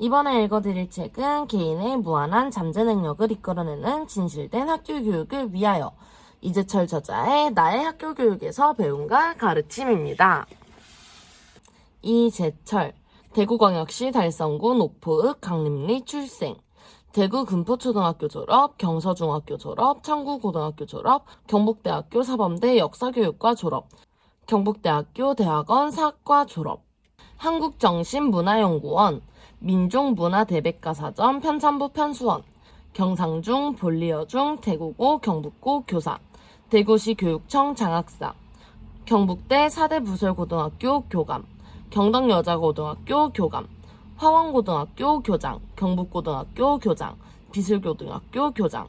이번에 읽어드릴 책은 개인의 무한한 잠재 능력을 이끌어내는 진실된 학교 교육을 위하여 이재철 저자의 나의 학교 교육에서 배움과 가르침입니다. 이재철 대구광역시 달성구 노포읍 강림리 출생 대구 금포초등학교 졸업, 경서중학교 졸업, 청구고등학교 졸업, 경북대학교 사범대 역사교육과 졸업, 경북대학교 대학원 사학과 졸업, 한국정신문화연구원, 민족문화대백과사전 편찬부 편수원, 경상중, 볼리어중, 대구고, 경북고 교사, 대구시 교육청 장학사, 경북대 4대 부설고등학교 교감, 경덕여자고등학교 교감, 화원고등학교 교장, 경북고등학교 교장, 비슬고등학교 교장.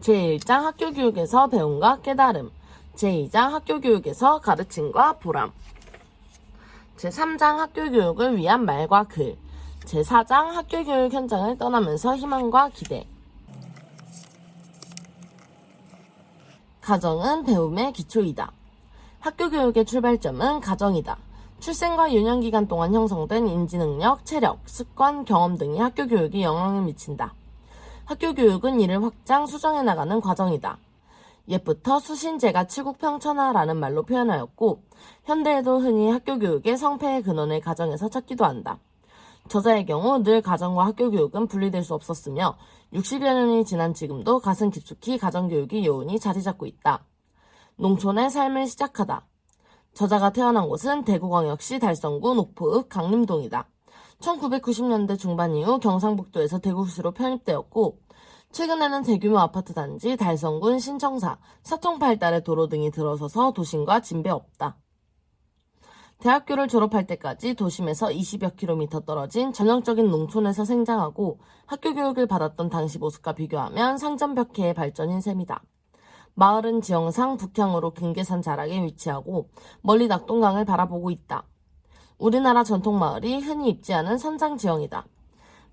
제1장 학교교육에서 배움과 깨달음, 제2장 학교교육에서 가르침과 보람, 제3장 학교 교육을 위한 말과 글, 제4장 학교 교육 현장을 떠나면서 희망과 기대. 가정은 배움의 기초이다. 학교 교육의 출발점은 가정이다. 출생과 유년 기간 동안 형성된 인지 능력, 체력, 습관, 경험 등이 학교 교육에 영향을 미친다. 학교 교육은 이를 확장, 수정해 나가는 과정이다. 옛부터 수신제가 칠국평천하라는 말로 표현하였고, 현대에도 흔히 학교 교육의 성패의 근원을 가정에서 찾기도 한다. 저자의 경우 늘 가정과 학교 교육은 분리될 수 없었으며 60여 년이 지난 지금도 가슴 깊숙이 가정교육의 요운이 자리 잡고 있다. 농촌의 삶을 시작하다. 저자가 태어난 곳은 대구광역시 달성구 녹포읍 강림동이다. 1990년대 중반 이후 경상북도에서 대구시로 편입되었고 최근에는 대규모 아파트 단지 달성군 신청사, 사통팔달의 도로 등이 들어서서 도심과 진배 없다. 대학교를 졸업할 때까지 도심에서 20여 킬로미터 떨어진 전형적인 농촌에서 생장하고 학교 교육을 받았던 당시 모습과 비교하면 상전벽해의 발전인 셈이다. 마을은 지형상 북향으로 금계산 자락에 위치하고 멀리 낙동강을 바라보고 있다. 우리나라 전통 마을이 흔히 입지하는 선장 지형이다.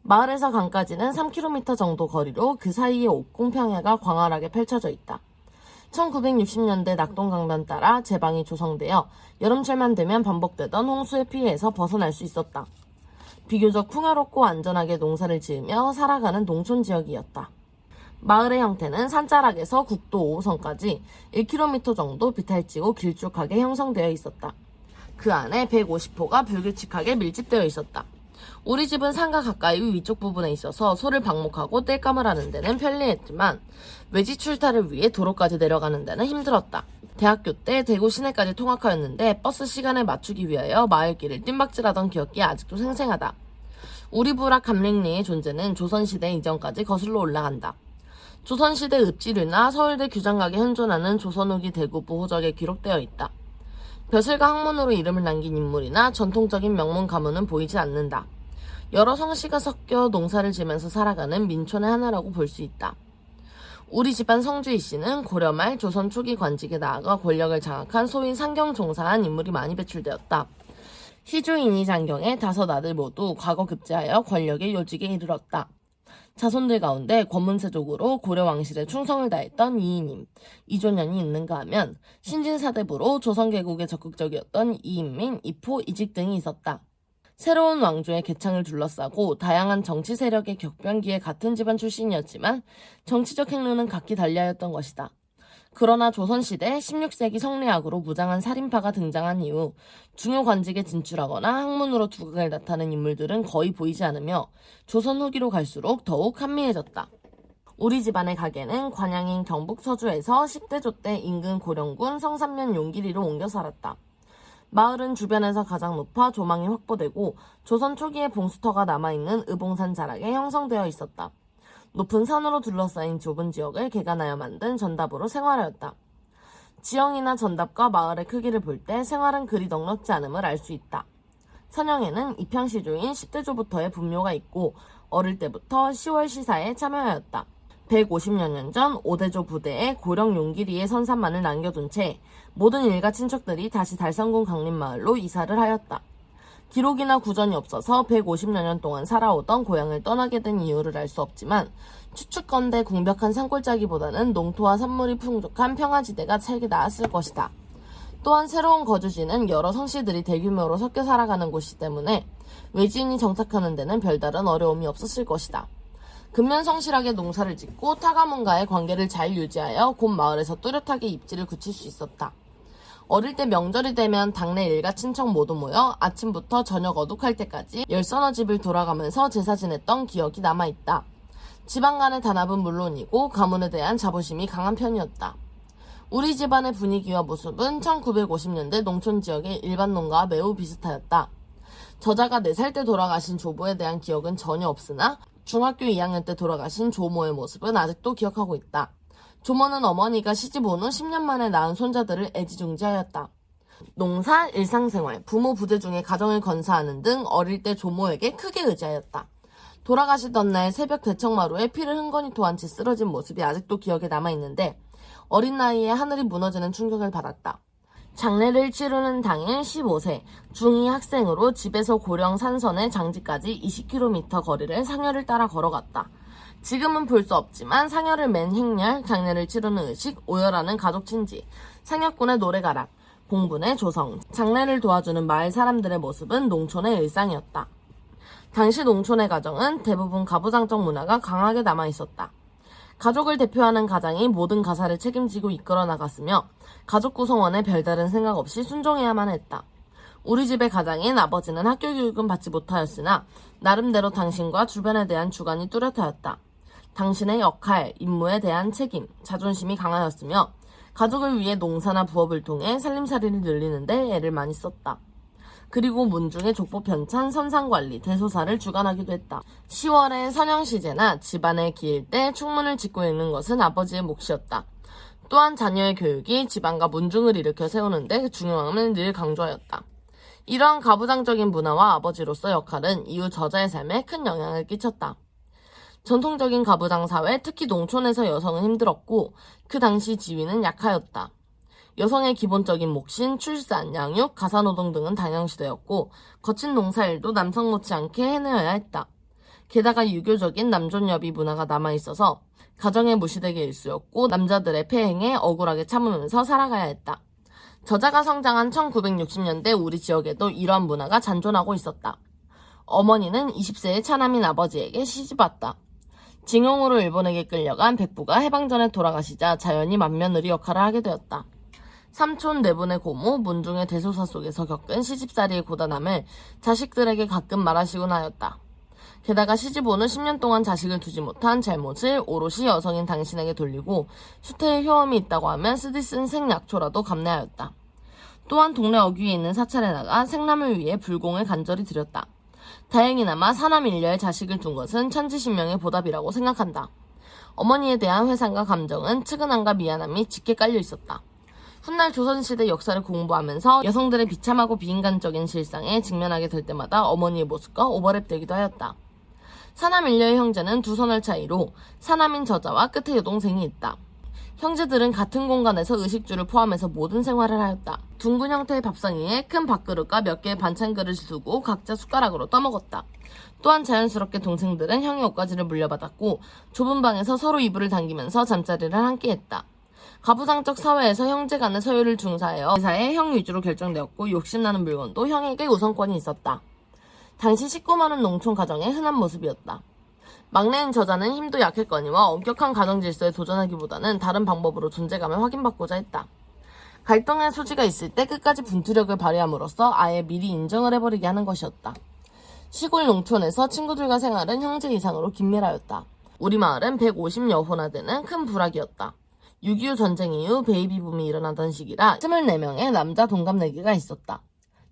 마을에서 강까지는 3km 정도 거리로 그 사이에 옥공평야가 광활하게 펼쳐져 있다. 1960년대 낙동강변 따라 제방이 조성되어 여름철만 되면 반복되던 홍수의 피해에서 벗어날 수 있었다. 비교적 풍요롭고 안전하게 농사를 지으며 살아가는 농촌 지역이었다. 마을의 형태는 산자락에서 국도 5호선까지 1km 정도 비탈지고 길쭉하게 형성되어 있었다. 그 안에 150호가 불규칙하게 밀집되어 있었다. 우리 집은 산과 가까이 위쪽 부분에 있어서 소를 방목하고 땔감을 하는 데는 편리했지만 외지 출타를 위해 도로까지 내려가는 데는 힘들었다. 대학교 때 대구 시내까지 통학하였는데 버스 시간에 맞추기 위하여 마을길을 뜀박질하던 기억이 아직도 생생하다. 우리 부락 감랭리의 존재는 조선시대 이전까지 거슬러 올라간다. 조선시대 읍지류나 서울대 규장각에 현존하는 조선 후기 대구 부 호적에 기록되어 있다. 벼슬과 학문으로 이름을 남긴 인물이나 전통적인 명문 가문은 보이지 않는다. 여러 성씨가 섞여 농사를 지면서 살아가는 민촌의 하나라고 볼 수 있다. 우리 집안 성주희 씨는 고려 말 조선 초기 관직에 나아가 권력을 장악한 소위 상경종사한 인물이 많이 배출되었다. 희주인이 장경의 다섯 아들 모두 과거 급제하여 권력의 요직에 이르렀다. 자손들 가운데 권문세족으로 고려 왕실에 충성을 다했던 이인임, 이조년이 있는가 하면 신진사대부로 조선개국에 적극적이었던 이인민, 이포, 이직 등이 있었다. 새로운 왕조의 개창을 둘러싸고 다양한 정치 세력의 격변기에 같은 집안 출신이었지만 정치적 행로는 각기 달리하였던 것이다. 그러나 조선시대 16세기 성례학으로 무장한 살인파가 등장한 이후 중요 관직에 진출하거나 학문으로 두각을 나타낸 인물들은 거의 보이지 않으며 조선 후기로 갈수록 더욱 한미해졌다. 우리 집안의 가게는 관양인 경북 서주에서 10대 조때 인근 고령군 성산면 용기리로 옮겨 살았다. 마을은 주변에서 가장 높아 조망이 확보되고 조선 초기에 봉수터가 남아있는 의봉산 자락에 형성되어 있었다. 높은 산으로 둘러싸인 좁은 지역을 개간하여 만든 전답으로 생활하였다. 지형이나 전답과 마을의 크기를 볼 때 생활은 그리 넉넉지 않음을 알 수 있다. 선영에는 입향시조인 10대조부터의 분묘가 있고 어릴 때부터 10월 시사에 참여하였다. 150여 년 전 5대조 부대에 고령 용기리의 선산만을 남겨둔 채 모든 일가 친척들이 다시 달산군 강림마을로 이사를 하였다. 기록이나 구전이 없어서 150여 년 동안 살아오던 고향을 떠나게 된 이유를 알 수 없지만 추측건대 궁벽한 산골짜기보다는 농토와 산물이 풍족한 평화지대가 살기 나았을 것이다. 또한 새로운 거주지는 여러 성씨들이 대규모로 섞여 살아가는 곳이기 때문에 외지인이 정착하는 데는 별다른 어려움이 없었을 것이다. 근면성실하게 농사를 짓고 타가문과의 관계를 잘 유지하여 곧 마을에서 뚜렷하게 입지를 굳힐 수 있었다. 어릴 때 명절이 되면 당내 일가 친척 모두 모여 아침부터 저녁 어둑할 때까지 열서너 집을 돌아가면서 제사 지냈던 기억이 남아있다. 지방 간의 단합은 물론이고 가문에 대한 자부심이 강한 편이었다. 우리 집안의 분위기와 모습은 1950년대 농촌 지역의 일반 농가와 매우 비슷하였다. 저자가 4살 때 돌아가신 조부에 대한 기억은 전혀 없으나 중학교 2학년 때 돌아가신 조모의 모습은 아직도 기억하고 있다. 조모는 어머니가 시집 온후 10년 만에 낳은 손자들을 애지중지하였다. 농사, 일상생활, 부모 부재 중에 가정을 건사하는 등 어릴 때 조모에게 크게 의지하였다. 돌아가시던 날 새벽 대청마루에 피를 흥건히 토한 채 쓰러진 모습이 아직도 기억에 남아있는데 어린 나이에 하늘이 무너지는 충격을 받았다. 장례를 치르는 당일 15세 중2 학생으로 집에서 고령 산선의 장지까지 20km 거리를 상여를 따라 걸어갔다. 지금은 볼 수 없지만 상여를 맨 행렬, 장례를 치르는 의식, 오열하는 가족 친지, 상여꾼의 노래가락, 공분의 조성, 장례를 도와주는 마을 사람들의 모습은 농촌의 일상이었다. 당시 농촌의 가정은 대부분 가부장적 문화가 강하게 남아 있었다. 가족을 대표하는 가장이 모든 가사를 책임지고 이끌어 나갔으며 가족 구성원의 별다른 생각 없이 순종해야만 했다. 우리 집의 가장인 아버지는 학교 교육은 받지 못하였으나 나름대로 당신과 주변에 대한 주관이 뚜렷하였다. 당신의 역할, 임무에 대한 책임, 자존심이 강하였으며 가족을 위해 농사나 부업을 통해 살림살이를 늘리는데 애를 많이 썼다. 그리고 문중의 족보 편찬, 선상관리, 대소사를 주관하기도 했다. 10월에 선영시제나 집안에 기일 때 충문을 짓고 읽는 것은 아버지의 몫이었다. 또한 자녀의 교육이 집안과 문중을 일으켜 세우는데 중요함을 늘 강조하였다. 이러한 가부장적인 문화와 아버지로서 역할은 이후 저자의 삶에 큰 영향을 끼쳤다. 전통적인 가부장 사회, 특히 농촌에서 여성은 힘들었고 그 당시 지위는 약하였다. 여성의 기본적인 몫인 출산, 양육, 가사노동 등은 당연시되었고 거친 농사일도 남성 못지않게 해내어야 했다. 게다가 유교적인 남존여비 문화가 남아있어서 가정의 무시되게 일수였고 남자들의 폐행에 억울하게 참으면서 살아가야 했다. 저자가 성장한 1960년대 우리 지역에도 이러한 문화가 잔존하고 있었다. 어머니는 20세의 차남인 아버지에게 시집왔다. 징용으로 일본에게 끌려간 백부가 해방 전에 돌아가시자 자연히 맏며느리 역할을 하게 되었다. 삼촌 네분의 고모 문중의 대소사 속에서 겪은 시집살이의 고단함을 자식들에게 가끔 말하시곤 하였다. 게다가 시집 오는 10년 동안 자식을 두지 못한 잘못을 오롯이 여성인 당신에게 돌리고 수태의 효험이 있다고 하면 쓰디 쓴 생약초라도 감내하였다. 또한 동네 어귀에 있는 사찰에 나가 생남을 위해 불공을 간절히 드렸다. 다행히나마 사남 일녀의 자식을 둔 것은 천지신명의 보답이라고 생각한다. 어머니에 대한 회상과 감정은 측은함과 미안함이 짙게 깔려 있었다. 훗날 조선시대 역사를 공부하면서 여성들의 비참하고 비인간적인 실상에 직면하게 될 때마다 어머니의 모습과 오버랩되기도 하였다. 사남 일녀의 형제는 두 선을 차이로 사남인 저자와 끝에 여동생이 있다. 형제들은 같은 공간에서 의식주를 포함해서 모든 생활을 하였다. 둥근 형태의 밥상 위에 큰 밥그릇과 몇 개의 반찬 그릇을 두고 각자 숟가락으로 떠먹었다. 또한 자연스럽게 동생들은 형의 옷가지를 물려받았고 좁은 방에서 서로 이불을 당기면서 잠자리를 함께 했다. 가부장적 사회에서 형제 간의 서열을 중사하여 회사의 형 위주로 결정되었고 욕심나는 물건도 형에게 우선권이 있었다. 당시 식구 많은 농촌 가정의 흔한 모습이었다. 막내인 저자는 힘도 약했거니와 엄격한 가정 질서에 도전하기보다는 다른 방법으로 존재감을 확인받고자 했다. 갈등의 소지가 있을 때 끝까지 분투력을 발휘함으로써 아예 미리 인정을 해버리게 하는 것이었다. 시골 농촌에서 친구들과 생활은 형제 이상으로 긴밀하였다. 우리 마을은 150여 호나 되는 큰 부락이었다. 6.25 전쟁 이후 베이비붐이 일어나던 시기라 24명의 남자 동갑내기가 있었다.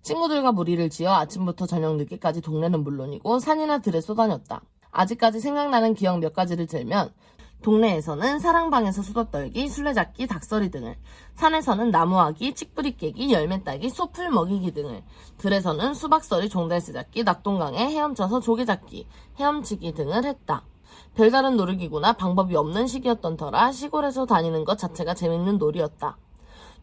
친구들과 무리를 지어 아침부터 저녁 늦게까지 동네는 물론이고 산이나 들에 쏘다녔다. 아직까지 생각나는 기억 몇 가지를 들면 동네에서는 사랑방에서 수다 떨기, 술래잡기, 닭서리 등을 산에서는 나무하기, 칡뿌리 깨기, 열매 따기, 소풀 먹이기 등을 들에서는 수박서리, 종달새 잡기, 낙동강에 헤엄쳐서 조개 잡기, 헤엄치기 등을 했다. 별다른 놀이기구나 방법이 없는 시기였던 터라 시골에서 다니는 것 자체가 재밌는 놀이였다.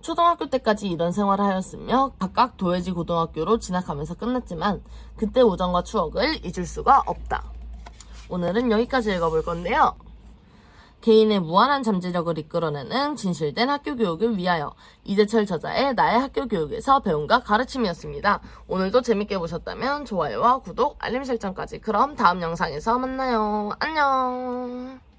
초등학교 때까지 이런 생활을 하였으며 각각 도예지 고등학교로 진학하면서 끝났지만 그때 오전과 추억을 잊을 수가 없다. 오늘은 여기까지 읽어볼 건데요. 개인의 무한한 잠재력을 이끌어내는 진실된 학교 교육을 위하여 이재철 저자의 나의 학교 교육에서 배움과 가르침이었습니다. 오늘도 재밌게 보셨다면 좋아요와 구독, 알림 설정까지 그럼 다음 영상에서 만나요. 안녕.